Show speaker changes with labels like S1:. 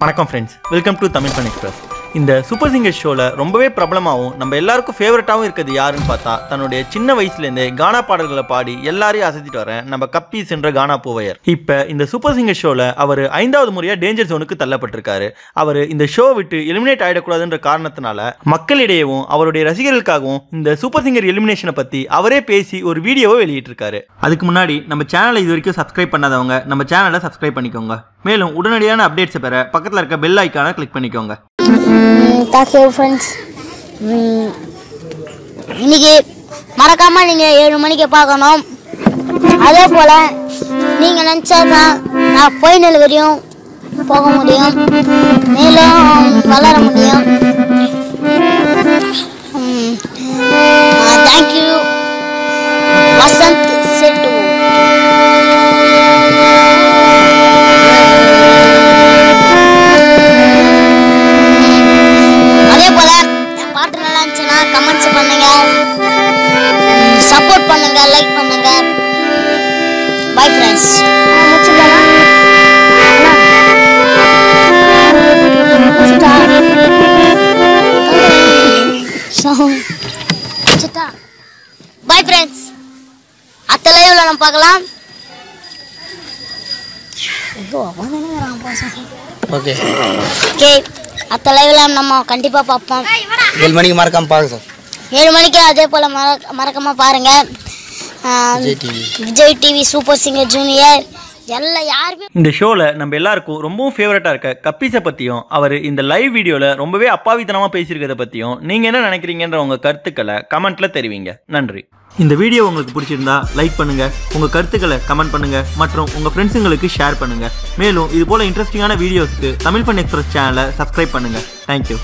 S1: வணக்கம் friends welcome to Tamil fun express இந்த super singer ஷோவில் ரொம்பவே பிரபலமாகவும் நம்ம எல்லாருக்கும் ஃபேவரட்டாகவும் இருக்கிறது யாருன்னு பார்த்தா தன்னுடைய சின்ன வயசுலேருந்தே கானா பாடல்களை பாடி எல்லாரையும் அசத்திட்டு வரேன் நம்ம கப்பி சென்ற கானா பூவையர். இப்போ இந்த சூப்பர் சிங்கர் ஷோவில் அவர் ஐந்தாவது முறையாக டேஞ்சர் ஜோனுக்கு தள்ளப்பட்டிருக்காரு. அவர் இந்த ஷோ விட்டு எலிமினேட் ஆகிடக்கூடாதுன்ற காரணத்தினால மக்களிடையேவும் அவருடைய ரசிகர்களுக்காகவும் இந்த சூப்பர் சிங்கர் எலிமினேஷனை பற்றி அவரே பேசி ஒரு வீடியோவை வெளியிட்டிருக்காரு. அதுக்கு முன்னாடி நம்ம சேனலை இது வரைக்கும் சப்ஸ்கிரைப் பண்ணாதவங்க நம்ம சேனலை சப்ஸ்கிரைப் பண்ணிக்கோங்க. மேலும் உடனடியான அப்டேட்ஸை பெற பக்கத்தில் இருக்க பெல் ஐக்கானை கிளிக் பண்ணிக்கோங்க.
S2: Mm, தேங்க்யூ ஃப்ரெண்ட்ஸ் mm, இன்னைக்கு மறக்காமல் நீங்கள் ஏழு மணிக்கு பார்க்கணும். அதே போல நீங்கள் நினச்சா தான் நான் ஃபைனல் வரையும் போக முடியும். மேலும் வளர முடியும். பண்ணுங்க. சப்போர்ட் பண்ணுங்க லைக் பண்ணுங்க. பை ஃப்ரெண்ட்ஸ் பை ஃப்ரெண்ட்ஸ் அத்த லைவ்ல நம்ம பார்க்கலாம்.
S3: ஓகே
S2: ஓகே அத்த லைவ்ல நம்ம கண்டிப்பா பார்ப்போம்.
S3: ஏழு மணிக்கு மறக்காம பாருங்க சார்
S2: ஏழு மணிக்கு அதே போல் மற மறக்காம பாருங்க. ஆஹ்,
S3: Vijay TV
S2: Vijay TV super singer junior எல்லாம் யாருமே
S1: இந்த ஷோவில் நம்ம எல்லாருக்கும் ரொம்பவும் ஃபேவரட்டாக இருக்க கப்பீஸை பற்றியும் அவர் இந்த லைவ் வீடியோவில் ரொம்பவே அப்பாவித்தனமாக பேசியிருக்கிறத பற்றியும் நீங்கள் என்ன நினைக்கிறீங்கன்ற உங்கள் கருத்துக்களை கமெண்ட்டில் தெரிவிங்க. நன்றி. இந்த வீடியோ உங்களுக்கு பிடிச்சிருந்தா லைக் பண்ணுங்கள் உங்கள் கருத்துக்களை கமெண்ட் பண்ணுங்கள் மற்றும் உங்கள் ஃப்ரெண்ட்ஸுங்களுக்கு ஷேர் பண்ணுங்கள் மேலும் இது போல் இன்ட்ரெஸ்டிங்கான வீடியோஸ்க்கு தமிழ் பண்ண எக்ஸ்பிரஸ் சேனலை சப்ஸ்கிரைப் பண்ணுங்கள் தேங்க்யூ